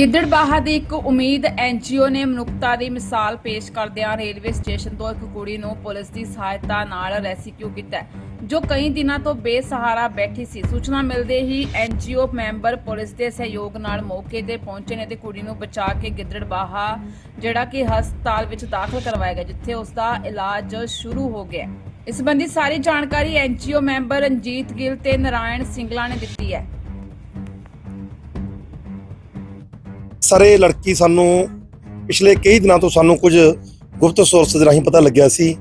ਗਿੱਦੜਬਾਹਾ ਦੀ ਇੱਕ ਉਮੀਦ ਐਨਜੀਓ ਨੇ ਮਨੁੱਖਤਾ ਦੀ ਮਿਸਾਲ ਪੇਸ਼ ਕਰਦਿਆਂ ਰੇਲਵੇ ਸਟੇਸ਼ਨ ਤੋਂ ਇੱਕ ਕੁੜੀ ਨੂੰ ਪੁਲਿਸ ਦੀ ਸਹਾਇਤਾ ਨਾਲ ਰੈਸਕਿਊ ਕੀਤਾ ਜੋ ਕਈ ਦਿਨਾਂ ਤੋਂ ਬੇਸਹਾਰਾ ਬੈਠੀ ਸੀ। ਸੂਚਨਾ ਮਿਲਦੇ ਹੀ ਐਨਜੀਓ ਮੈਂਬਰ ਪੁਲਿਸ ਦੇ ਸਹਿਯੋਗ ਨਾਲ ਮੌਕੇ ਤੇ ਪਹੁੰਚੇ ਨੇ ਤੇ ਕੁੜੀ ਨੂੰ ਬਚਾ ਕੇ ਗਿੱਦੜਬਾਹਾ, ਜਿਹੜਾ ਕਿ ਹਸਪਤਾਲ ਵਿੱਚ ਦਾਖਲ ਕਰਵਾਇਆ ਗਿਆ, ਜਿੱਥੇ ਉਸ ਦਾ ਇਲਾਜ ਸ਼ੁਰੂ ਹੋ ਗਿਆ ਇਸ ਸੰਬੰਧੀ ਸਾਰੀ ਜਾਣਕਾਰੀ ਐਨਜੀਓ ਮੈਂਬਰ ਰਣਜੀਤ ਗਿੱਲ ਤੇ ਨਾਰਾਇਣ ਸਿੰਗਲਾ ਨੇ ਦਿੱਤੀ ਹੈ। ਸਰ ਇਹ ਲੜਕੀ ਸਾਨੂੰ ਪਿਛਲੇ ਕਈ ਦਿਨਾਂ ਤੋਂ ਸਾਨੂੰ ਕੁਝ ਗੁਪਤ ਸੋਰਸ ਦੇ ਰਾਹੀਂ ਪਤਾ ਲੱਗਿਆ ਸੀ।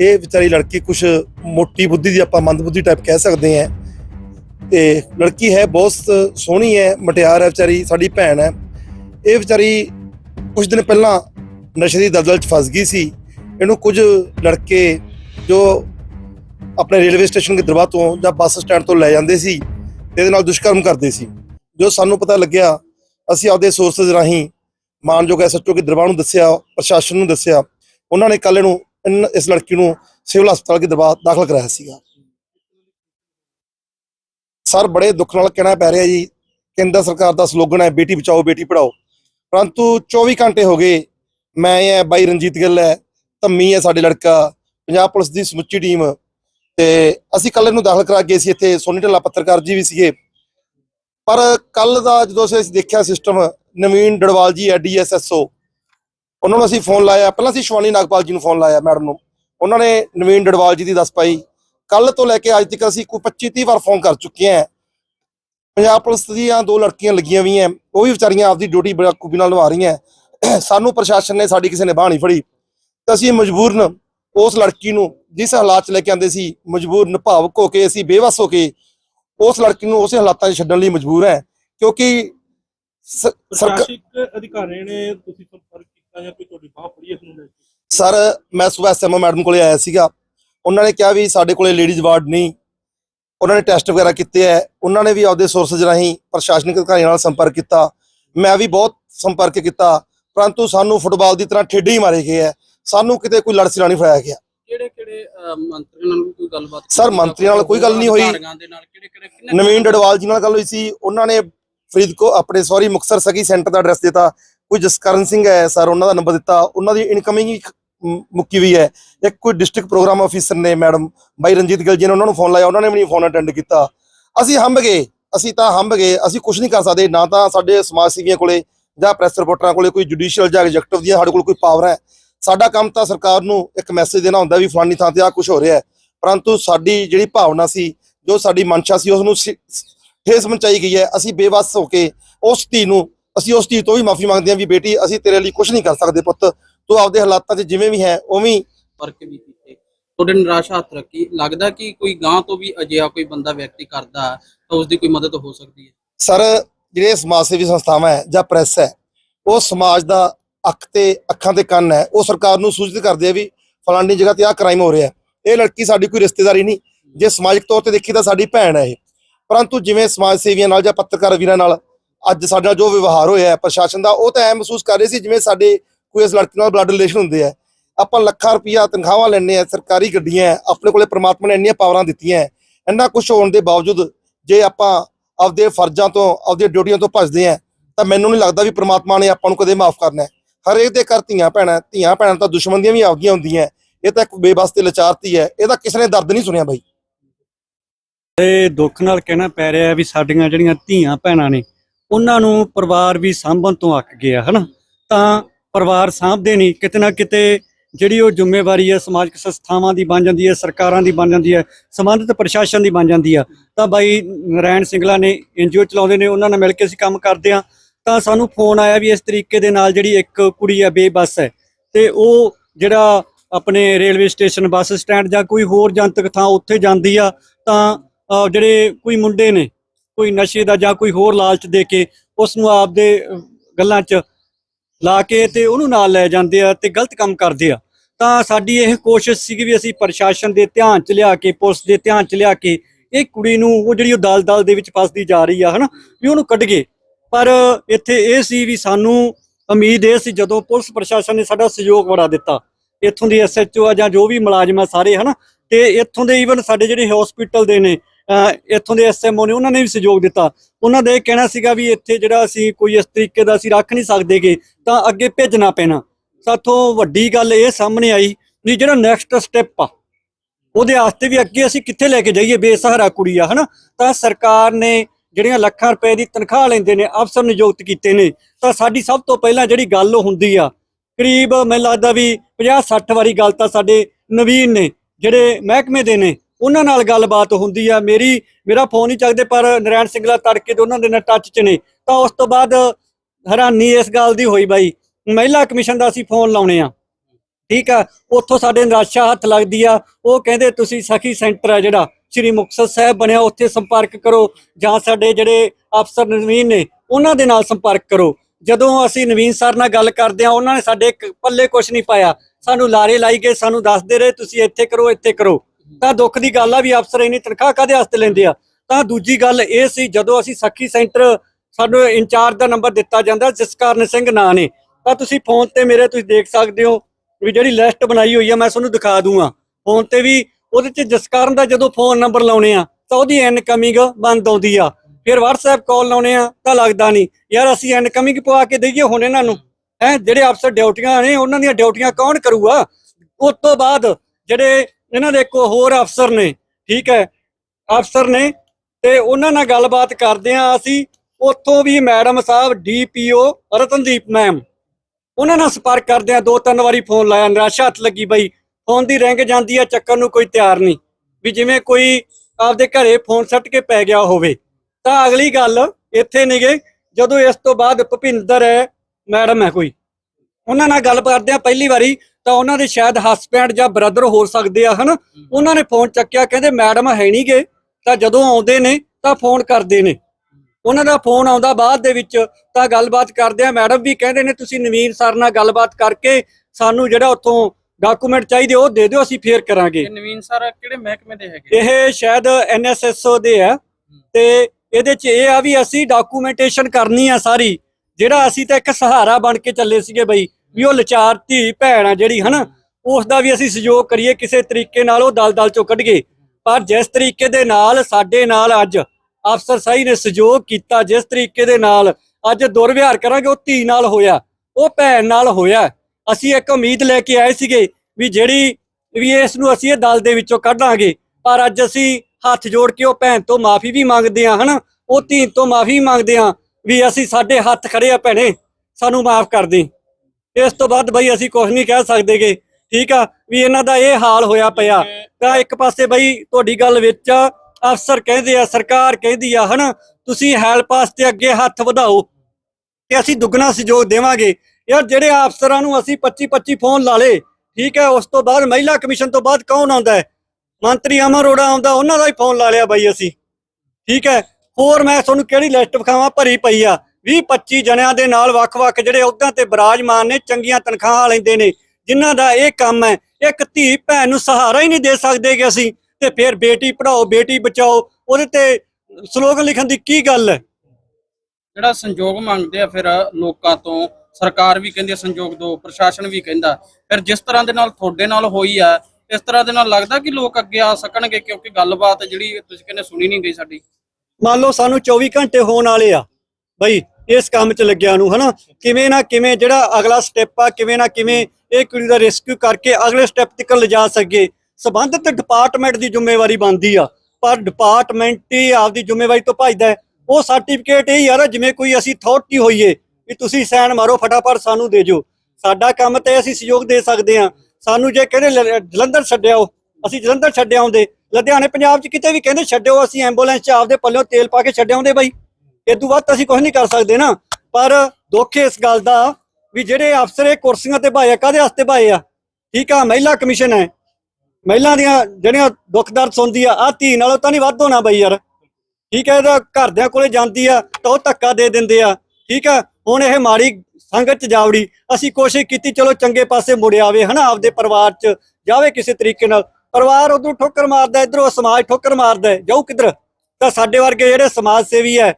ਇਹ ਵਿਚਾਰੀ ਲੜਕੀ ਕੁਝ ਮੋਟੀ ਬੁੱਧੀ ਦੀ ਆਪਾਂ ਮੰਦਬੁੱਧੀ ਟਾਈਪ ਕਹਿ ਸਕਦੇ ਹਾਂ। ਤੇ ਲੜਕੀ ਹੈ, ਬਹੁਤ ਸੋਹਣੀ ਹੈ, ਮਟਿਆਰ ਹੈ ਵਿਚਾਰੀ, ਸਾਡੀ ਭੈਣ ਹੈ। ਇਹ ਵਿਚਾਰੀ ਕੁਝ ਦਿਨ ਪਹਿਲਾਂ ਨਸ਼ੇ ਦੀ ਦਲਦਲ 'ਚ ਫਸ ਗਈ ਸੀ। ਇਹਨੂੰ ਕੁਝ ਲੜਕੇ ਜੋ ਆਪਣੇ ਰੇਲਵੇ ਸਟੇਸ਼ਨ ਦੇ ਦਰਬਾਰ ਤੋਂ ਜਾਂ ਬੱਸ ਸਟੈਂਡ ਤੋਂ ਲੈ ਜਾਂਦੇ ਸੀ ਤੇ ਇਹਦੇ ਨਾਲ ਦੁਸ਼ਕਰਮ ਕਰਦੇ ਸੀ। ਜੋ ਸਾਨੂੰ ਪਤਾ ਲੱਗਿਆ ਅਸੀਂ ਆਪਦੇ ਸੋਰਸਸ ਰਾਹੀਂ ਮਾਨਯੋਗ ਐਸਐਚਓ ਕੇ ਦਰਬਾਰ ਨੂੰ ਦੱਸਿਆ, ਪ੍ਰਸ਼ਾਸਨ ਨੂੰ ਦੱਸਿਆ, ਉਹਨਾਂ ਨੇ ਕੱਲ ਨੂੰ ਇਨ- ਇਸ ਲੜਕੀ ਨੂੰ ਸਿਵਲ ਹਸਪਤਾਲ ਦੇ ਦਰਬਾਰ ਦਾਖਲ ਕਰਾਇਆ ਸੀਗਾ। ਸਰ, ਬੜੇ ਦੁੱਖ ਨਾਲ ਕਹਿਣਾ ਪੈ ਰਿਹਾ ਜੀ, ਕੇਂਦਰ ਸਰਕਾਰ ਦਾ ਸਲੋਗਨ ਹੈ, ਬੇਟੀ ਬਚਾਓ, ਬੇਟੀ ਪੜਾਓ ਪਰੰਤੂ 24 ਘੰਟੇ ਹੋ ਗਏ, ਮੈਂ ਹੈ ਬਾਈ ਰਣਜੀਤ ਗਿੱਲ ਹੈ, ਧੰਮੀ ਹੈ ਸਾਡੇ ਲੜਕਾ, ਪੰਜਾਬ ਪੁਲਿਸ ਦੀ ਸਮੁੱਚੀ ਟੀਮ ਤੇ ਅਸੀਂ ਕੱਲ ਇਹਨੂੰ ਦਾਖਲ ਕਰਾ ਕੇ ਸੀ ਇੱਥੇ ਸੋਨੀ ਢੱਲਾ ਪੱਤਰਕਾਰ ਜੀ ਵੀ ਸੀਗੇ। ਪਰ ਕੱਲ ਦਾ ਜਦੋਂ ਅਸੀਂ ਦੇਖਿਆ ਸਿਸਟਮ ਨਵੀਨ ਡੜਵਾਲ ਜੀ ਹੈ ਡੀਐਸਐਸਓ ਉਹਨਾਂ ਨੂੰ ਅਸੀਂ ਫੋਨ ਲਾਇਆ। ਪਹਿਲਾਂ ਅਸੀਂ ਸ਼ਿਵਾਨੀ ਨਾਗਪਾਲ ਜੀ ਨੂੰ ਫੋਨ ਲਾਇਆ ਮੈਡਮ ਨੂੰ। ਉਹਨਾਂ ਨੇ ਨਵੀਨ ਡੜਵਾਲ ਜੀ ਦੀ ਦੱਸ ਪਾਈ। ਕੱਲ ਤੋਂ ਲੈ ਕੇ ਅੱਜ ਤੱਕ ਅਸੀਂ ਕੋਈ 25 30 ਵਾਰ ਫੋਨ ਕਰ ਚੁੱਕੇ ਹਾਂ। ਪੰਜਾਬ ਪੁਲਿਸ ਦੀਆਂ ਦੋ ਲੜਕੀਆਂ ਲੱਗੀਆਂ ਵੀ ਐ ਉਹ ਵੀ ਵਿਚਾਰੀਆਂ ਆਪਦੀ ਡਿਊਟੀ ਬੜਾ ਖੂਬੀ ਨਾਲ ਨਿਭਾ ਰਹੀਆਂ। ਸਾਨੂੰ ਪ੍ਰਸ਼ਾਸਨ ਨੇ ਸਾਡੀ ਕਿਸੇ ਨੇ ਬਾਹ ਨਹੀਂ ਫੜੀ। ਤਾਂ ਅਸੀਂ ਮਜਬੂਰਨ ਉਸ ਲੜਕੀ ਨੂੰ ਜਿਸ ਹਾਲਾਤ ਚ ਲੈ ਕੇ ਆਂਦੇ ਸੀ ਮਜਬੂਰ ਭਾਵੁਕ ਹੋ ਕੇ, ਅਸੀਂ ਬੇਵਸ ਹੋ ਕੇ ਉਸ ਲੜਕੀ ਨੂੰ ਉਸੇ ਹਾਲਾਤਾਂ 'ਚ ਛੱਡਣ ਲਈ ਮਜਬੂਰ ਹੈ ਕਿਉਂਕਿ ਸ- ਸਰਕਾਰ ਪ੍ਰਸ਼ਾਸਨਿਕ ਅਧਿਕਾਰੀ ਨੇ ਤੁਸੀਂ ਸੰਪਰਕ ਕੀਤਾ ਜਾਂ ਕੋਈ ਤੁਹਾਡੀ ਬਾਹ ਫੜੀ ਇਸ ਨੂੰ ਲੈ ਕੇ? ਸਰ ਮੈਂ ਸਵੇਰ ਐਸਐਮਓ ਮੈਡਮ ਕੋਲੇ ਆਇਆ ਸੀਗਾ। ਉਹਨਾਂ ਨੇ ਕਿਹਾ ਵੀ ਸਾਡੇ ਕੋਲੇ ਲੇਡੀਜ਼ ਵਾਰਡ ਨਹੀਂ। ਉਹਨਾਂ ਨੇ ਟੈਸਟ ਵਗੈਰਾ ਕੀਤੇ ਹੈ। ਉਹਨਾਂ ਨੇ ਵੀ ਆਪਦੇ ਸੋਰਸਸ ਰਾਹੀਂ ਪ੍ਰਸ਼ਾਸਨਿਕ ਅਧਿਕਾਰੀਆਂ ਨਾਲ ਸੰਪਰਕ ਕੀਤਾ। ਮੈਂ ਵੀ ਬਹੁਤ ਸੰਪਰਕ ਕੀਤਾ। ਪਰੰਤੂ ਸਾਨੂੰ ਫੁੱਟਬਾਲ ਦੀ ਤਰ੍ਹਾਂ ਠੇਡੇ ਹੀ ਮਾਰੇ ਗਏ ਹੈ। ਸਾਨੂੰ ਕਿਤੇ ਕੋਈ ਲੜਸੀਲਾ ਨਹੀਂ ਫੜਾਇਆ ਗਿਆ। ਕਿਹੜੇ ਕਿਹੜੇ ਮੰਤਰੀਆਂ ਨਾਲ ਵੀ ਕੋਈ ਗੱਲਬਾਤ ਸਰ, ਮੰਤਰੀਆਂ ਨਾਲ ਕੋਈ ਗੱਲ ਨਹੀਂ ਹੋਈ। ਅਧਿਕਾਰੀਆਂ ਦੇ ਨਾਲ ਕਿਹੜੇ ਕਿਹੜੇ ਨਵੀਨ ਡੜਵਾਲ ਜੀ ਨਾਲ ਗੱਲ ਹੋਈ ਸੀ। ਉਹਨਾਂ ਨੇ ਫਰੀਦਕੋ ਆਪਣੇ ਸੌਰੀ ਮੁਕਤਸਰ ਸਗੀ ਸੈਂਟਰ ਦਾ ਐਡਰੈਸ ਦਿੱਤਾ। ਕੋਈ ਜਸਕਰਨ ਸਿੰਘ ਹੈ ਸਰ ਉਹਨਾਂ ਦਾ ਨੰਬਰ ਦਿੱਤਾ। ਉਹਨਾਂ ਦੀ ਇਨਕਮਿੰਗ ਮੁੱਕੀ ਵੀ ਹੈ। ਇੱਕ ਕੋਈ ਡਿਸਟ੍ਰਿਕਟ ਪ੍ਰੋਗਰਾਮ ਅਫੀਸਰ ਨੇ ਮੈਡਮ ਬਾਈ ਰਣਜੀਤ ਗਿੱਲ ਜੀ ਨੇ ਉਹਨਾਂ ਨੂੰ ਫੋਨ ਲਾਇਆ। ਉਹਨਾਂ ਨੇ ਵੀ ਨਹੀਂ ਫੋਨ ਅਟੈਂਡ ਕੀਤਾ। ਅਸੀਂ ਹੰਬ ਗਏ। ਅਸੀਂ ਤਾਂ ਹੰਬ ਗਏ। ਅਸੀਂ ਕੁਝ ਨਹੀਂ ਕਰ ਸਕਦੇ। ਨਾ ਤਾਂ ਸਾਡੇ ਸਮਾਜ ਸੇਵੀਆਂ ਕੋਲੇ ਜਾਂ ਪ੍ਰੈਸ ਰਿਪੋਰਟਰਾਂ ਕੋਲੇ ਕੋਈ ਜੁਡੀਸ਼ੀਅਲ ਜਾਂ ਐਗਜ਼ੈਕਟਿਵ ਦੀਆਂ ਸਾਡੇ ਕੋਲ ਕੋਈ ਪਾਵਰ ਹੈ। ਸਾਡਾ ਕੰਮ ਤਾਂ ਸਰਕਾਰ ਨੂੰ ਇੱਕ ਮੈਸੇਜ ਦੇਣਾ ਹੁੰਦਾ ਵੀ ਫਲਾਨੀ ਥਾਂ ਤੇ ਆ ਕੁਝ ਹੋ ਰਿਹਾ ਹੈ। ਪਰੰਤੂ ਸਾਡੀ ਜਿਹੜੀ ਭਾਵਨਾ ਸੀ ਜੋ ਸਾਡੀ ਮਨਸ਼ਾ ਸੀ ਉਸ ਨੂੰ ਠੇਸ ਮਚਾਈ ਗਈ ਹੈ। ਅਸੀਂ ਬੇਵਸ ਹੋ ਕੇ ਉਸ ਧੀ ਨੂੰ ਅਸੀਂ ਉਸ ਧੀ ਤੋਂ ਵੀ ਮਾਫੀ ਮੰਗਦੇ ਹਾਂ ਵੀ ਬੇਟੀ ਅਸੀਂ ਤੇਰੇ ਲਈ ਕੁਝ ਨਹੀਂ ਕਰ ਸਕਦੇ ਪੁੱਤ। ਤੂੰ ਆਪਦੇ ਹਾਲਾਤਾਂ 'ਚ ਜਿਵੇਂ ਵੀ ਹੈ ਉਵੇਂ ਸੰਪਰਕ ਵੀ ਕੀਤੇ। ਤੁਹਾਡੇ ਨਿਰਾਸ਼ਾ ਹੱਥ ਰੱਖੀ। ਲੱਗਦਾ ਕਿ ਕੋਈ ਗਾਂ ਤੋਂ ਵੀ ਅਜਿਹਾ ਕੋਈ ਬੰਦਾ ਵਿਅਕਤੀ ਕਰਦਾ ਤਾਂ ਉਸ ਦੀ ਕੋਈ ਮਦਦ ਹੋ ਸਕਦੀ ਹੈ? ਸਰ ਜਿਹੜੇ ਸਮਾਜ ਸੇਵੀ ਸੰਸਥਾਵਾਂ ਹੈ ਜਾਂ ਪ੍ਰੈਸ ਹੈ ਉਹ ਸਮਾਜ ਦਾ ਅੱਖ ਤੇ ਅੱਖਾਂ ਤੇ ਕੰਨ ਹੈ ਉਹ ਸਰਕਾਰ ਨੂੰ ਸੂਚਿਤ ਕਰਦੇ ਆ ਵੀ ਫਲਾਣੀ ਜਗ੍ਹਾ ਤੇ ਆਹ ਕ੍ਰਾਈਮ ਹੋ ਰਿਹਾ ਇਹ ਲੜਕੀ ਸਾਡੀ ਕੋਈ ਰਿਸ਼ਤੇਦਾਰੀ ਨਹੀਂ ਜੇ ਸਮਾਜਿਕ ਤੌਰ ਤੇ ਦੇਖੀ ਤਾਂ ਸਾਡੀ ਭੈਣ ਹੈ ਇਹ। ਪਰੰਤੂ ਜਿਵੇਂ ਸਮਾਜ ਸੇਵੀਆਂ ਨਾਲ ਜਾਂ ਪੱਤਰਕਾਰ ਵੀਰਾਂ ਨਾਲ ਅੱਜ ਸਾਡਾ ਜੋ ਵਿਵਹਾਰ ਹੋਇਆ ਹੈ ਪ੍ਰਸ਼ਾਸਨ ਦਾ ਉਹ ਤਾਂ ਐ ਮਹਿਸੂਸ ਕਰ ਰਹੇ ਸੀ ਜਿਵੇਂ ਸਾਡੇ ਕੋਈ ਇਸ ਲੜਕੀ ਨਾਲ ਬਲੱਡ ਰਿਲੇਸ਼ਨ ਹੁੰਦੇ ਆ। ਆਪਾਂ ਲੱਖਾਂ ਰੁਪਈਆ ਤਨਖਾਹਾਂ ਲੈਣੇ ਆ ਸਰਕਾਰੀ ਗੱਡੀਆਂ ਹੈ, ਆਪਣੇ ਕੋਲੇ ਪ੍ਰਮਾਤਮਾ ਨੇ ਇੰਨੀਆਂ ਪਾਵਰਾਂ ਦਿੱਤੀਆਂ ਇੰਨਾ ਕੁਝ ਹੋਣ ਦੇ ਬਾਵਜੂਦ ਜੇ ਆਪਾਂ ਆਪਦੇ ਫਰਜ਼ਾਂ ਤੋਂ ਆਪਦੀਆਂ ਡਿਊਟੀਆਂ ਤੋਂ ਭੱਜਦੇ ਆ ਤਾਂ ਮੈਨੂੰ ਨਹੀਂ ਲੱਗਦਾ ਵੀ ਪ੍ਰਮਾਤਮਾ ਨੇ ਆਪਾਂ ਨੂੰ ਕਦੇ ਮਾਫ ਕਰਨਾ ਹਰੇਕ ਦੇ ਘਰ ਧੀਆਂ ਭੈਣਾਂ ਧੀਆਂ ਭੈਣਾਂ ਤਾਂ ਦੁਸ਼ਮਣ ਦੀਆਂ ਵੀ ਆਪਦੀਆਂ ਹੁੰਦੀਆਂ। ਇਹ ਤਾਂ ਇੱਕ ਬੇਬਸ ਤੇ ਲਾਚਾਰਤੀ ਹੈ। ਇਹਦਾ ਕਿਸੇ ਨੇ ਦਰਦ ਨਹੀਂ ਸੁਣਿਆ ਬਾਈ। ਤੇ ਦੁੱਖ ਨਾਲ ਕਹਿਣਾ ਪੈ ਰਿਹਾ ਵੀ ਸਾਡੀਆਂ ਜਿਹੜੀਆਂ ਧੀਆਂ ਭੈਣਾਂ ਨੇ, ਉਹਨਾਂ ਨੂੰ ਪਰਿਵਾਰ ਵੀ ਸਾਂਭਣ ਤੋਂ ਅੱਕ ਗਿਆ, ਹਨਾ? ਤਾਂ ਪਰਿਵਾਰ ਸਾਂਭਦੇ ਨਹੀਂ। ਕਿਤੇ ਨਾ ਕਿਤੇ ਜਿਹੜੀ ਉਹ ਜ਼ਿੰਮੇਵਾਰੀ ਹੈ, ਸਮਾਜਿਕ ਸੰਸਥਾਵਾਂ ਦੀ ਬਣ ਜਾਂਦੀ ਹੈ, ਸਰਕਾਰਾਂ ਦੀ ਬਣ ਜਾਂਦੀ ਹੈ, ਸੰਬੰਧਿਤ ਪ੍ਰਸ਼ਾਸਨ ਦੀ ਬਣ ਜਾਂਦੀ ਆ। ਤਾਂ ਬਾਈ ਨਰੈਣ ਸਿੰਘਲਾ ਨੇ ਐਨਜੀਓ ਚਲਾਉਂਦੇ ਨੇ, ਉਹਨਾਂ ਨਾਲ ਮਿਲ ਕੇ ਅਸੀਂ ਕੰਮ ਕਰਦੇ ਆ ਤਾਂ ਸਾਨੂੰ ਫੋਨ ਆਇਆ ਵੀ ਇਸ ਤਰੀਕੇ ਦੇ ਨਾਲ ਜਿਹੜੀ ਇੱਕ ਕੁੜੀ ਆ ਬੇਬਸ ਹੈ ਤੇ ਉਹ ਜਿਹੜਾ ਆਪਣੇ ਰੇਲਵੇ ਸਟੇਸ਼ਨ ਬੱਸ ਸਟੈਂਡ ਜਾਂ ਕੋਈ ਹੋਰ ਜਨਤਕ ਥਾਂ ਉੱਥੇ ਜਾਂਦੀ ਆ ਤਾਂ ਜਿਹੜੇ ਕੋਈ ਮੁੰਡੇ ਨੇ, ਕੋਈ ਨਸ਼ੇ ਦਾ ਜਾਂ ਕੋਈ ਹੋਰ ਲਾਲਚ ਦੇ ਕੇ ਉਸ ਨੂੰ ਆਪਦੇ ਗੱਲਾਂ 'ਚ ਲਾ ਕੇ ਤੇ ਉਹਨੂੰ ਨਾਲ ਲੈ ਜਾਂਦੇ ਆ ਤੇ ਗਲਤ ਕੰਮ ਕਰਦੇ ਆ। ਤਾਂ ਸਾਡੀ ਇਹ ਕੋਸ਼ਿਸ਼ ਸੀਗੀ ਵੀ ਅਸੀਂ ਪ੍ਰਸ਼ਾਸਨ ਦੇ ਧਿਆਨ 'ਚ ਲਿਆ ਕੇ, ਪੁਲਿਸ ਦੇ ਧਿਆਨ 'ਚ ਲਿਆ ਕੇ ਇਹ ਕੁੜੀ ਨੂੰ, ਉਹ ਜਿਹੜੀ ਉਹ ਦਲ-ਦਲ ਦੇ ਵਿੱਚ ਫਸਦੀ ਜਾ ਰਹੀ ਆ, ਹਨਾ, ਵੀ ਉਹਨੂੰ ਕੱਢ ਕੱਢੀਏ ਪਰ ਇੱਥੇ ਇਹ ਸੀ ਵੀ ਸਾਨੂੰ ਉਮੀਦ ਇਹ ਸੀ ਜਦੋਂ ਪੁਲਿਸ ਪ੍ਰਸ਼ਾਸਨ ਨੇ ਸਾਡਾ ਸਹਿਯੋਗ ਬੜਾ ਦਿੱਤਾ। ਇੱਥੋਂ ਦੀ ਐਸਐਚਓ ਆ ਜਾਂ ਜੋ ਵੀ ਮੁਲਾਜ਼ਮ ਆ ਸਾਰੇ, ਹਨਾ? ਤੇ ਇੱਥੋਂ ਦੇ ਈਵਨ ਸਾਡੇ ਜਿਹੜੇ ਹਸਪੀਟਲ ਦੇ ਨੇ ਇੱਥੋਂ ਦੇ ਐਸਐਮਓ ਨੇ, ਉਹਨਾਂ ਨੇ ਵੀ ਸਹਿਯੋਗ ਦਿੱਤਾ। ਉਹਨਾਂ ਦਾ ਇਹ ਕਹਿਣਾ ਸੀਗਾ ਵੀ ਇੱਥੇ ਜਿਹੜਾ ਅਸੀਂ ਕੋਈ ਇਸ ਤਰੀਕੇ ਦਾ ਅਸੀਂ ਰੱਖ ਨਹੀਂ ਸਕਦੇਗੇ ਤਾਂ ਅੱਗੇ ਭੇਜਣਾ ਪੈਣਾ। ਸਾਥੋਂ ਵੱਡੀ ਗੱਲ ਇਹ ਸਾਹਮਣੇ ਆਈ ਵੀ ਜਿਹੜਾ ਨੈਕਸਟ ਸਟੈਪ ਆ, ਉਹਦੇ ਵਾਸਤੇ ਵੀ ਅੱਗੇ ਅਸੀਂ ਕਿੱਥੇ ਲੈ ਕੇ ਜਾਈਏ, ਬੇਸਹਾਰਾ ਕੁੜੀ ਆ, ਹਨਾ? ਤਾਂ ਸਰਕਾਰ ਨੇ ਜਿਹੜੀਆਂ ਲੱਖਾਂ ਰੁਪਏ ਦੀ ਤਨਖਾਹ ਲੈਂਦੇ ਨੇ, ਅਫਸਰ ਨਿਯੁਕਤ ਕੀਤੇ ਨੇ, ਤਾਂ ਸਾਡੀ ਸਭ ਤੋਂ ਪਹਿਲਾਂ ਜਿਹੜੀ ਗੱਲ ਹੁੰਦੀ ਆ, ਕਰੀਬ ਮੈਨੂੰ ਲੱਗਦਾ ਵੀ 50 60 ਵਾਰੀ ਗੱਲ ਤਾਂ ਸਾਡੇ ਨਵੀਨ ਨੇ, ਜਿਹੜੇ ਮਹਿਕਮੇ ਦੇ ਨੇ, ਉਹਨਾਂ ਨਾਲ ਗੱਲਬਾਤ ਹੁੰਦੀ ਆ, ਮੇਰੀ, ਮੇਰਾ ਫੋਨ ਹੀ ਚੱਕਦੇ, ਪਰ ਨਰੈਣ ਸਿੰਘਲਾ ਤੜਕੇ ਤੇ ਉਹਨਾਂ ਦੇ ਨਾਲ ਟੱਚ 'ਚ ਨੇ, ਤਾਂ ਉਸ ਤੋਂ ਬਾਅਦ ਹੈਰਾਨੀ ਇਸ ਗੱਲ ਦੀ ਹੋਈ ਬਾਈ, ਮਹਿਲਾ ਕਮਿਸ਼ਨ ਦਾ ਅਸੀਂ ਫੋਨ ਲਾਉਣੇ ਆ, ਠੀਕ ਆ, ਉੱਥੋਂ ਸਾਡੇ ਨਿਰਾਸ਼ਾ ਹੱਥ ਲੱਗਦੀ ਆ, ਉਹ ਕਹਿੰਦੇ ਤੁਸੀਂ ਸਖੀ ਸੈਂਟਰ ਆ ਜਿਹੜਾ ਸ੍ਰੀ ਮੁਕਤਸਰ ਸਾਹਿਬ ਬਣਿਆ, ਉੱਥੇ ਸੰਪਰਕ ਕਰੋ ਜਾਂ ਸਾਡੇ ਜਿਹੜੇ ਅਫਸਰ ਨਵੀਨ ਨੇ, ਉਹਨਾਂ ਦੇ ਨਾਲ ਸੰਪਰਕ ਕਰੋ। ਜਦੋਂ ਅਸੀਂ ਨਵੀਨ ਸਰ ਨਾਲ ਗੱਲ ਕਰਦੇ ਆ ਉਹਨਾਂ ਨੇ ਸਾਡੇ ਪੱਲੇ ਕੁਝ ਨਹੀਂ ਪਾਇਆ। ਸਾਨੂੰ ਲਾਰੇ ਲਾਈ ਗਏ, ਸਾਨੂੰ ਦੱਸਦੇ ਰਹੇ, ਤੁਸੀਂ ਇੱਥੇ ਕਰੋ ਇੱਥੇ ਕਰੋ। ਤਾਂ ਦੁੱਖ ਦੀ ਗੱਲ ਆ ਵੀ ਅਫਸਰ ਇੰਨੀ ਤਨਖਾਹ ਕਾਦੇ ਵਾਸਤੇ ਲੈਂਦੇ ਆ? ਤਾਂ ਦੂਜੀ ਗੱਲ ਇਹ ਸੀ, ਜਦੋਂ ਅਸੀਂ ਸਖੀ ਸੈਂਟਰ ਸਾਨੂੰ ਇੰਚਾਰਜ ਦਾ ਨੰਬਰ ਦਿੱਤਾ ਜਾਂਦਾ ਜਿਸ ਕਾਰਨ ਸਿੰਘ ਨਾਂ ਨੇ, ਤਾਂ ਤੁਸੀਂ ਫੋਨ ਤੇ ਮੇਰੇ ਤੁਸੀਂ ਦੇਖ ਸਕਦੇ ਹੋ ਵੀ ਜਿਹੜੀ ਲਿਸਟ ਬਣਾਈ ਹੋਈ ਆ, ਮੈਂ ਤੁਹਾਨੂੰ ਦਿਖਾ ਦੂੰਗਾ। ਫੋਨ ਤੇ ਵੀ ਉਹਦੇ ਚ ਜਸਕਰਨ ਦਾ ਜਦੋਂ ਫੋਨ ਨੰਬਰ ਲਾਉਣੇ ਆ, ਤਾਂ ਉਹਦੀ ਇਨਕਮਿੰਗ ਬੰਦ ਆਉਂਦੀ ਆ। ਫਿਰ WhatsApp ਕਾਲ ਲਾਉਣੇ ਆ, ਤਾਂ ਲੱਗਦਾ ਨਹੀਂ। ਯਾਰ ਅਸੀਂ ਇਨਕਮਿੰਗ ਪਵਾ ਕੇ ਦਈਏ ਹੁਣ ਇਹਨਾਂ ਨੂੰ। ਹੈ, ਜਿਹੜੇ ਅਫਸਰ ਡਿਊਟੀਆਂ ਨੇ, ਉਹਨਾਂ ਦੀਆਂ ਡਿਊਟੀਆਂ ਕੌਣ ਕਰੂਗਾ? ਉਸ ਤੋਂ ਬਾਅਦ ਜਿਹੜੇ ਇਹਨਾਂ ਦੇ ਇੱਕ ਹੋਰ ਅਫਸਰ ਨੇ, ਠੀਕ ਹੈ, ਅਫਸਰ ਨੇ, ਤੇ ਉਹਨਾਂ ਨਾਲ ਗੱਲਬਾਤ ਕਰਦੇ ਆ ਅਸੀਂ। ਉੱਥੋਂ ਵੀ ਮੈਡਮ ਸਾਹਿਬ, ਡੀਪੀਓ, ਰਤਨਦੀਪ ਮੈਮ, ਉਹਨਾਂ ਨਾਲ ਸੰਪਰਕ ਕਰਦੇ ਆ। ਦੋ ਤਿੰਨ ਵਾਰੀ ਫੋਨ ਲਾਇਆ, ਨਿਰਾਸ਼ਾ ਹੱਥ ਲੱਗੀ ਬਈ। ਫੋਨ ਦੀ ਰਿੰਗ ਜਾਂਦੀ ਆ, ਚੱਕਰ ਨੂੰ ਕੋਈ ਤਿਆਰ ਨਹੀਂ। ਵੀ ਜਿਵੇਂ ਕੋਈ ਆਪਦੇ ਘਰੇ ਫੋਨ ਸੱਟ ਕੇ ਪੈ ਗਿਆ ਹੋਵੇ। ਤਾਂ ਅਗਲੀ ਗੱਲ ਇੱਥੇ ਨਹੀਂਗੇ ਜਦੋਂ ਇਸ ਤੋਂ ਬਾਅਦ ਭੁਪਿੰਦਰ ਹੈ, ਮੈਡਮ ਹੈ ਕੋਈ। ਉਹਨਾਂ ਨਾਲ ਗੱਲ ਕਰਦੇ ਆ ਪਹਿਲੀ ਵਾਰੀ, ਤਾਂ ਉਹਨਾਂ ਦੇ ਸ਼ਾਇਦ ਹਸਬੈਂਡ ਜਾਂ ਬ੍ਰਦਰ ਹੋ ਸਕਦੇ ਆ, ਹਨ? ਉਹਨਾਂ ਨੇ ਫੋਨ ਚੱਕਿਆ, ਕਹਿੰਦੇ ਮੈਡਮ ਹੈ ਨਹੀਂਗੇ ਤਾਂ ਜਦੋਂ ਆਉਂਦੇ ਨੇ, ਤਾਂ ਫੋਨ ਕਰਦੇ ਨੇ। ਉਹਨਾਂ ਦਾ ਫੋਨ ਆਉਂਦਾ ਬਾਅਦ ਦੇ ਵਿੱਚ, ਤਾਂ ਗੱਲਬਾਤ ਕਰਦੇ ਆ। ਮੈਡਮ ਵੀ ਕਹਿੰਦੇ ਨੇ, ਤੁਸੀਂ ਨਵੀਨ ਸਰ ਨਾਲ ਗੱਲਬਾਤ ਕਰਕੇ ਸਾਨੂੰ ਜਿਹੜਾ ਉੱਥੋਂ ਡਾਕੂਮੈਂਟ ਚਾਹੀਦੇ ਉਹ ਦੇ ਦਿਓ ਅਸੀਂ ਫੇਰ ਕਰਾਂਗੇ। ਇਹ ਨਵੀਨ ਸਰ ਕਿਹੜੇ ਮਹਿਕਮੇ ਦੇ ਹੈਗੇ? ਇਹ ਸ਼ਾਇਦ ਐਨਐਸਐਸਓ ਦੇ ਆ। ਤੇ ਇਹਦੇ ਚ ਇਹ ਆ ਵੀ ਅਸੀਂ ਡਾਕੂਮੈਂਟੇਸ਼ਨ ਕਰਨੀ ਆ ਸਾਰੀ। ਜਿਹੜਾ ਅਸੀਂ ਤਾਂ ਇੱਕ ਸਹਾਰਾ ਬਣ ਕੇ ਚੱਲੇ ਸੀਗੇ ਬਈ ਵੀ ਉਹ ਲਾਚਾਰ ਧੀ ਭੈਣ ਆ ਜਿਹੜੀ ਹਨਾ? ਉਸ ਦਾ ਵੀ ਅਸੀਂ ਸਹਿਯੋਗ ਕਰੀਏ ਕਿਸੇ ਤਰੀਕੇ ਨਾਲ ਉਹ ਦਲਦਲ ਚੋਂ ਕੱਢੀਏ ਪਰ ਜਿਸ ਤਰੀਕੇ ਦੇ ਨਾਲ ਸਾਡੇ ਨਾਲ ਅੱਜ ਅਫਸਰ ਸਾਈ ਨੇ ਸਹਿਯੋਗ ਕੀਤਾ ਜਿਸ ਤਰੀਕੇ ਦੇ ਨਾਲ ਅੱਜ ਦੁਰਵਿਹਾਰ ਕਰਾਂਗੇ ਉਹ ਧੀ ਨਾਲ ਹੋਇਆ ਉਹ ਭੈਣ ਨਾਲ ਹੋਇਆ। ਅਸੀਂ ਇੱਕ ਉਮੀਦ ਲੈ ਕੇ ਆਏ ਸੀਗੇ ਵੀ ਜਿਹੜੀ ਵੀ ਇਸ ਨੂੰ ਅਸੀਂ ਇਹ ਦਲ ਦੇ ਵਿੱਚੋਂ ਕੱਢਾਂਗੇ। ਪਰ ਅੱਜ ਅਸੀਂ ਹੱਥ ਜੋੜ ਕੇ ਉਹ ਭੈਣ ਤੋਂ ਮਾਫੀ ਵੀ ਮੰਗਦੇ ਆ ਹਨਾ? ਉਹ ਧੀ ਤੋਂ ਮਾਫੀ ਮੰਗਦੇ ਆ ਵੀ ਅਸੀਂ ਸਾਡੇ ਹੱਥ ਖੜੇ ਆ ਭੈਣੇ, ਸਾਨੂੰ ਮਾਫ ਕਰ ਦੇ। ਇਸ ਤੋਂ ਬਾਅਦ ਬਈ ਅਸੀਂ ਕੁਝ ਨਹੀਂ ਕਹਿ ਸਕਦੇਗੇ, ਠੀਕ ਆ? ਵੀ ਇਹਨਾਂ ਦਾ ਇਹ ਹਾਲ ਹੋਇਆ ਪਿਆ। ਤਾਂ ਇੱਕ ਪਾਸੇ ਬਈ ਤੁਹਾਡੀ ਗੱਲ ਵਿੱਚ ਅਫਸਰ ਕਹਿੰਦੇ ਆ, ਸਰਕਾਰ ਕਹਿੰਦੀ ਆ, ਹਨਾ? ਤੁਸੀਂ ਹੈਲਪ ਵਾਸਤੇ ਅੱਗੇ ਹੱਥ ਵਧਾਓ। ਤੇ ਅਸੀਂ ਦੁੱਗਣਾ ਸਹਿਯੋਗ ਦੇਵਾਂਗੇ। ਯਾਰ ਜਿਹੜੇ ਅਫਸਰਾਂ ਨੂੰ ਅਸੀਂ 25 25 ਫੋਨ ਲਾ ਲੇ ਠੀਕ ਹੈ, ਉਸ ਤੋਂ ਬਾਅਦ ਮਹਿਲਾ ਕਮਿਸ਼ਨ ਤੋਂ ਬਾਅਦ ਕੌਣ ਆਉਂਦਾ ਹੈ? ਮੰਤਰੀ ਅਮਰ ਅਰੋੜਾ ਆਉਂਦਾ, ਉਹਨਾਂ ਦਾ ਹੀ ਫੋਨ ਲਾ ਲਿਆ ਬਾਈ ਅਸੀਂ, ਠੀਕ ਹੈ। ਹੋਰ ਮੈਂ ਤੁਹਾਨੂੰ ਕਿਹੜੀ ਲਿਸਟ ਵਿਖਾਵਾਂ? ਭਰੀ ਪਈ ਆ। 20 25 ਜਣਿਆਂ ਦੇ ਨਾਲ ਵੱਖ-ਵੱਖ ਜਿਹੜੇ ਅਹੁਦਿਆਂ ਤੇ ਬਰਾਜਮਾਨ ਨੇ, ਚੰਗੀਆਂ ਤਨਖਾਹਾਂ ਲੈਂਦੇ ਨੇ, ਜਿਨ੍ਹਾਂ ਦਾ ਇਹ ਕੰਮ ਹੈ, ਇੱਕ ਧੀ ਭੈਣ ਨੂੰ ਸਹਾਰਾ ਹੀ ਨਹੀਂ ਦੇ ਸਕਦੇ ਕਿ ਅਸੀਂ, ਤੇ ਫਿਰ ਬੇਟੀ ਪੜਾਓ ਬੇਟੀ ਬਚਾਓ, ਉਹਦੇ ਤੇ ਸਲੋਗਨ ਲਿਖਣ ਦੀ ਕੀ ਗੱਲ ਹੈ? ਜਿਹੜਾ ਸੰਯੋਗ ਮੰਗਦੇ ਆ ਫਿਰ ਲੋਕਾਂ ਤੋਂ ਸਰਕਾਰ ਵੀ ਕਹਿੰਦੀ ਆ, ਸੰਯੋਗ ਦਿਓ ਪ੍ਰਸ਼ਾਸਨ ਵੀ ਕਹਿੰਦਾ। ਫਿਰ ਜਿਸ ਤਰ੍ਹਾਂ ਦੇ ਨਾਲ ਤੁਹਾਡੇ ਨਾਲ ਹੋਈ ਆ, ਇਸ ਤਰ੍ਹਾਂ ਦੇ ਨਾਲ ਲੱਗਦਾ ਕਿ ਲੋਕ ਅੱਗੇ ਆ ਸਕਣਗੇ? ਕਿਉਂਕਿ ਗੱਲਬਾਤ ਜਿਹੜੀ ਤੁਸੀਂ ਕਹਿੰਦੇ ਸੁਣੀ ਨਹੀਂ ਗਈ ਸਾਡੀ। ਮੰਨ ਲਓ ਸਾਨੂੰ 24 ਘੰਟੇ ਹੋਣ ਵਾਲੇ ਆ, ਬਈ, ਇਸ ਕੰਮ 'ਚ ਲੱਗਿਆ ਨੂੰ, ਹਨਾ? ਕਿਵੇਂ ਨਾ ਕਿਵੇਂ ਜਿਹੜਾ ਅਗਲਾ ਸਟੈਪ ਆ, ਕਿਵੇਂ ਨਾ ਕਿਵੇਂ ਇਹ ਕੁੜੀ ਦਾ ਰੈਸਕਿਊ ਕਰਕੇ ਅਗਲੇ ਸਟੈਪ ਤੱਕ ਲਿਜਾ ਸਕੇ। ਸਬੰਧਤ ਡਿਪਾਰਟਮੈਂਟ ਦੀ ਜ਼ਿੰਮੇਵਾਰੀ ਬਣਦੀ ਆ, ਪਰ ਡਿਪਾਰਟਮੈਂਟ ਹੀ ਆਪਦੀ ਜ਼ਿੰਮੇਵਾਰੀ ਤੋਂ ਭੱਜਦਾ ਹੈ। ਉਹ ਸਰਟੀਫਿਕੇਟ ਇਹ ਯਾਰ ਜਿਵੇਂ ਕੋਈ ਅਸੀਂ ਅਥਾਰਟੀ ਹੋਈਏ ਵੀ ਤੁਸੀਂ ਸਾਈਨ ਮਾਰੋ, ਫਟਾਫਟ ਸਾਨੂੰ ਦੇ ਜੋ ਸਾਡਾ ਕੰਮ ਤੇ ਅਸੀਂ ਸਹਿਯੋਗ ਦੇ ਸਕਦੇ ਆ ਸਾਨੂੰ ਜੇ ਕਹਿੰਦੇ ਲ- ਜਲੰਧਰ ਛੱਡਿਆਓ ਅਸੀਂ ਜਲੰਧਰ ਛੱਡ ਆਉਂਦੇ। ਲੁਧਿਆਣੇ, ਪੰਜਾਬ 'ਚ ਕਿਤੇ ਵੀ ਕਹਿੰਦੇ ਛੱਡਿਓ, ਅਸੀਂ ਐਂਬੂਲੈਂਸ 'ਚ ਆਪਦੇ ਪੱਲਿਓਂ ਤੇਲ ਪਾ ਕੇ ਛੱਡ ਆਉਂਦੇ ਬਾਈ। ਇਹ ਤੋਂ ਵੱਧ ਅਸੀਂ ਕੁਝ ਨਹੀਂ ਕਰ ਸਕਦੇ ਨਾ। ਪਰ ਦੁੱਖ ਇਸ ਗੱਲ ਦਾ ਵੀ ਜਿਹੜੇ ਅਫਸਰ ਇਹ ਕੁਰਸੀਆਂ ਤੇ ਭਾਏ ਆ ਕਾਦੇ ਵਾਸਤੇ ਭਾਏ ਆ? ਠੀਕ ਆ, ਮਹਿਲਾ ਕਮਿਸ਼ਨ ਹੈ। ਮਹਿਲਾ ਦੀਆਂ ਜਿਹੜੀਆਂ ਦੁੱਖ ਦਰਦ ਸੁਣਦੀ ਆ ਆ ਧੀ ਨਾਲੋਂ ਤਾਂ ਨਹੀਂ ਵੱਧ ਹੋਣਾ ਬਈ ਯਾਰ। ਠੀਕ ਹੈ ਇਹਦਾ ਘਰਦਿਆਂ ਕੋਲੇ ਜਾਂਦੀ ਆ ਤਾਂ ਉਹ ਧੱਕਾ ਦੇ ਦਿੰਦੇ ਆ। ਠੀਕ ਆ ਹੁਣ ਇਹ ਮਾੜੀ ਸੰਗਤ ਚ ਜਾਵੜੀ, ਅਸੀਂ ਕੋਸ਼ਿਸ਼ ਕੀਤੀ, ਚਲੋ ਚੰਗੇ ਪਾਸੇ ਮੁੜ ਆਵੇ, ਹਨਾ, ਆਪਦੇ ਪਰਿਵਾਰ ਚ ਜਾਵੇ ਕਿਸੇ ਤਰੀਕੇ ਨਾਲ। ਪਰਿਵਾਰ ਉਦੋਂ ਠੋਕਰ ਮਾਰਦਾ, ਇਧਰੋਂ ਸਮਾਜ ਠੋਕਰ ਮਾਰਦਾ ਜਾਊ ਕਿੱਧਰ? ਤਾਂ ਸਾਡੇ ਵਰਗੇ ਜਿਹੜੇ ਸਮਾਜ ਸੇਵੀ ਹੈ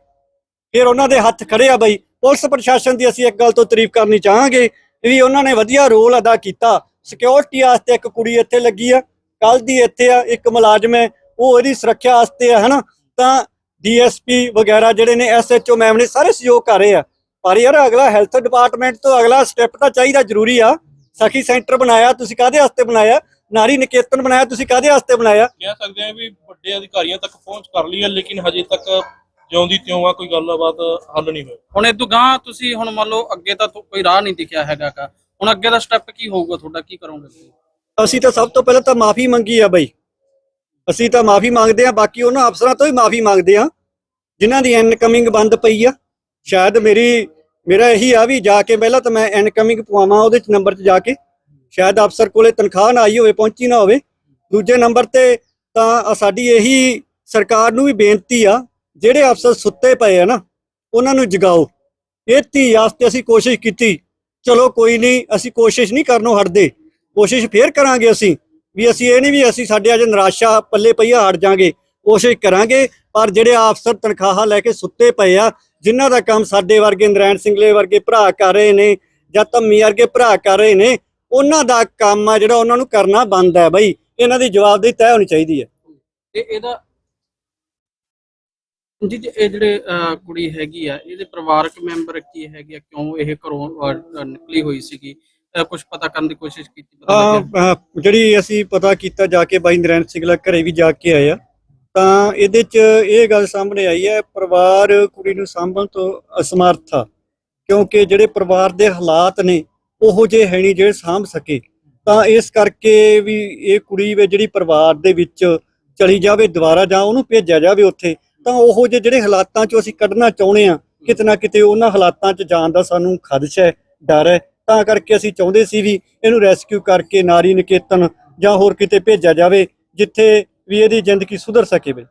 ਫਿਰ ਉਹਨਾਂ ਦੇ ਹੱਥ ਖੜੇ ਆ ਬਈ। ਪੁਲਿਸ ਪ੍ਰਸ਼ਾਸਨ ਦੀ ਅਸੀਂ ਇੱਕ ਗੱਲ ਤੋਂ ਤਾਰੀਫ ਕਰਨੀ ਚਾਹਾਂਗੇ ਵੀ ਉਹਨਾਂ ਨੇ ਵਧੀਆ ਰੋਲ ਅਦਾ ਕੀਤਾ। ਸਿਕਿਉਰਿਟੀ ਵਾਸਤੇ ਇੱਕ ਕੁੜੀ ਇੱਥੇ ਲੱਗੀ ਆ ਕੱਲ ਦੀ ਇੱਥੇ ਆ, ਇੱਕ ਮੁਲਾਜ਼ਮ ਹੈ ਉਹ ਇਹਦੀ ਸੁਰੱਖਿਆ ਵਾਸਤੇ ਆ, ਹਨਾ। ਤਾਂ ਡੀਐਸਪੀ ਵਗੈਰਾ ਜਿਹੜੇ ਨੇ, ਐਸਐਚਓ ਮੈਮ ਨੇ ਸਾਰੇ ਸਹਿਯੋਗ ਕਰ ਰਹੇ ਆ। ਪਰ ਯਾਰ ਅਗਲਾ ਹੈਲਥ ਡਿਪਾਰਟਮੈਂਟ ਤੋਂ ਅਗਲਾ ਸਟੈਪ ਤਾਂ ਚਾਹੀਦਾ ਜ਼ਰੂਰੀ ਆ। ਸਖੀ ਸੈਂਟਰ ਬਣਾਇਆ ਤੁਸੀਂ ਕਾਹਦੇ ਵਾਸਤੇ ਬਣਾਇਆ? ਨਾਰੀ ਨਿਕੇਤਨ ਬਣਾਇਆ ਤੁਸੀਂ ਕਾਹਦੇ ਵਾਸਤੇ ਬਣਾਇਆ? ਕਹਿ ਸਕਦੇ ਹਾਂ ਵੀ ਵੱਡੇ ਅਧਿਕਾਰੀਆਂ ਤੱਕ ਪਹੁੰਚ ਕਰ ਲਈ ਹੈ ਲੇਕਿਨ ਹਜੇ ਤੱਕ ਜਿਉਂਦੀ ਤਿਉਂ ਆ ਕੋਈ ਗੱਲਬਾਤ ਹੱਲ ਨਹੀਂ ਹੋਈ। ਹੁਣ ਇਦੋਂ ਗਾਂ ਤੁਸੀਂ ਹੁਣ ਮੰਨ ਲਓ ਅੱਗੇ ਤਾਂ ਤੁ- ਕੋਈ ਰਾਹ ਨਹੀਂ ਦਿਖਿਆ ਹੈਗਾ ਗਾ। ਹੁਣ ਅੱਗੇ ਦਾ ਸਟੈਪ ਕੀ ਹੋਊਗਾ ਤੁਹਾਡਾ ਕੀ ਕਰੋਗੇ ਤੁਸੀਂ? ਅਸੀਂ ਤਾਂ ਸਭ ਤੋਂ ਪਹਿਲਾਂ ਤਾਂ ਮਾਫੀ ਮੰਗੀ ਆ ਬਈ। ਅਸੀਂ ਤਾਂ ਮਾਫੀ ਮੰਗਦੇ ਆ ਬਾਕੀ ਉਹਨਾਂ ਅਫਸਰਾਂ ਤੋਂ ਵੀ ਮਾਫੀ ਮੰਗਦੇ ਆ। ਜਿਨ੍ਹਾਂ ਦੀ ਇਨਕਮਿੰਗ ਬੰਦ ਪਈ ਆ। ਸ਼ਾਇਦ ਮੇਰੀ ਮੇਰਾ ਇਹੀ ਆ ਵੀ ਜਾ ਕੇ ਪਹਿਲਾਂ ਤਾਂ ਮੈਂ ਇਨਕਮਿੰਗ ਪਵਾਵਾਂ ਉਹਦੇ ਚ ਨੰਬਰ 'ਚ ਜਾ ਕੇ। ਸ਼ਾਇਦ ਅਫਸਰ ਕੋਲੇ ਤਨਖਾਹ ਨਾ ਆਈ ਹੋਵੇ, ਪਹੁੰਚੀ ਨਾ ਹੋਵੇ। ਦੂਜੇ ਨੰਬਰ ਤੇ ਤਾਂ ਸਾਡੀ ਇਹੀ ਸਰਕਾਰ ਨੂੰ ਵੀ ਬੇਨਤੀ ਆ, ਜਿਹੜੇ ਅਫਸਰ ਸੁੱਤੇ ਪਏ ਆ ਨਾ, ਉਹਨਾਂ ਨੂੰ ਜਗਾਓ। ਇਹ ਧੀ ਵਾਸਤੇ ਅਸੀਂ ਕੋਸ਼ਿਸ਼ ਕੀਤੀ। ਚਲੋ ਕੋਈ ਨਹੀਂ, ਅਸੀਂ ਕੋਸ਼ਿਸ਼ ਨਹੀਂ ਕਰਨੋਂ ਹਟਦੇ। ਕੋਸ਼ਿਸ਼ ਫੇਰ ਕਰਾਂਗੇ ਅਸੀਂ, ਵੀ ਅਸੀਂ ਇਹ ਨਹੀਂ ਵੀ ਅਸੀਂ ਸਾਡੇ ਅੱਜ ਨਿਰਾਸ਼ਾ ਪੱਲੇ ਪਈਆ ਹਟ ਜਾਾਂਗੇ। ਕੋਸ਼ਿਸ਼ ਕਰਾਂਗੇ, ਪਰ ਜਿਹੜੇ ਅਫਸਰ ਤਨਖਾਹਾਂ ਲੈ ਕੇ ਸੁੱਤੇ ਪਏ ਆ ਜਿਨ੍ਹਾਂ ਦਾ ਕੰਮ ਸਾਡੇ ਵਰਗੇ ਨਰੈਣ ਸਿੰਘਲੇ ਵਰਗੇ ਭਰਾ ਕਰ ਰਹੇ ਨੇ ਜਾਂ ਧੰਮੀ ਵਰਗੇ ਭਰਾ ਕਰ ਰਹੇ ਨੇ ਉਹਨਾਂ ਦਾ ਕੰਮ ਆ ਜਿਹੜਾ ਉਹਨਾਂ ਨੂੰ ਕਰਨਾ ਬੰਦ ਹੈ ਬਈ। ਇਹਨਾਂ ਦੀ ਜਵਾਬਦੇਹੀ ਤੈਅ ਹੋਣੀ ਚਾਹੀਦੀ ਹੈ। ਤੇ ਇਹਦਾ ਜੀ ਇਹ ਜਿਹੜੇ ਕੁੜੀ ਹੈਗੀ ਆ ਇਹਦੇ ਪਰਿਵਾਰਕ ਮੈਂਬਰ ਕੀ ਹੈਗੇ ਆ ਕਿਉਂ ਇਹ ਘਰੋਂ ਨਿਕਲੀ ਹੋਈ ਸੀਗੀ? ਕੁਝ ਪਤਾ ਕਰਨ ਦੀ ਕੋਸ਼ਿਸ਼ ਕੀਤੀ ਪਤਾ ਜਿਹੜੀ ਅਸੀਂ ਪਤਾ ਕੀਤਾ ਜਾ ਕੇ ਬਾਈ ਨਰੈਣ ਸਿੰਘਲਾ ਘਰੇ ਵੀ ਜਾ ਕੇ ਆਏ ਆ ਤਾਂ ਇਹਦੇ ਚ ਇਹ ਗੱਲ ਸਾਹਮਣੇ ਆਈ ਹੈ, ਪਰਿਵਾਰ ਕੁੜੀ ਨੂੰ ਸਾਂਭਣ ਤੋਂ ਅਸਮਰਥ ਆ। ਕਿਉਂਕਿ ਜਿਹੜੇ ਪਰਿਵਾਰ ਦੇ ਹਾਲਾਤ ਨੇ, ਉਹੋ ਜਿਹੇ ਹੈ ਨਹੀਂ ਜਿਹੜੇ ਸਾਂਭ ਸਕੇ। ਤਾਂ ਇਸ ਕਰਕੇ ਵੀ ਇਹ ਕੁੜੀ ਵੀ ਜਿਹੜੀ ਪਰਿਵਾਰ ਦੇ ਵਿੱਚ ਚਲੀ ਜਾਵੇ, ਦੁਬਾਰਾ ਜਾਂ ਉਹਨੂੰ ਭੇਜਿਆ ਜਾਵੇ ਉੱਥੇ, ਤਾਂ ਉਹੋ ਜਿਹੇ ਜਿਹੜੇ ਹਾਲਾਤਾਂ ਚੋਂ ਅਸੀਂ ਕੱਢਣਾ ਚਾਹੁੰਦੇ ਆ ਕਿਤੇ ਨਾ ਕਿਤੇ ਉਹਨਾਂ ਹਾਲਾਤਾਂ 'ਚ ਜਾਣ ਦਾ ਸਾਨੂੰ ਖਦਸ਼ਾ ਹੈ, ਡਰ ਹੈ। ਤਾਂ ਕਰਕੇ ਅਸੀਂ ਚਾਹੁੰਦੇ ਸੀ ਵੀ ਇਹਨੂੰ ਰੈਸਕਿਊ ਕਰਕੇ, ਨਾਰੀ ਨਿਕੇਤਨ ਜਾਂ ਹੋਰ ਕਿਤੇ ਭੇਜਿਆ ਜਾਵੇ, ਜਿੱਥੇ ਵੀ ਇਹਦੀ ਜ਼ਿੰਦਗੀ ਸੁਧਰ ਸਕੇ ਬਈ।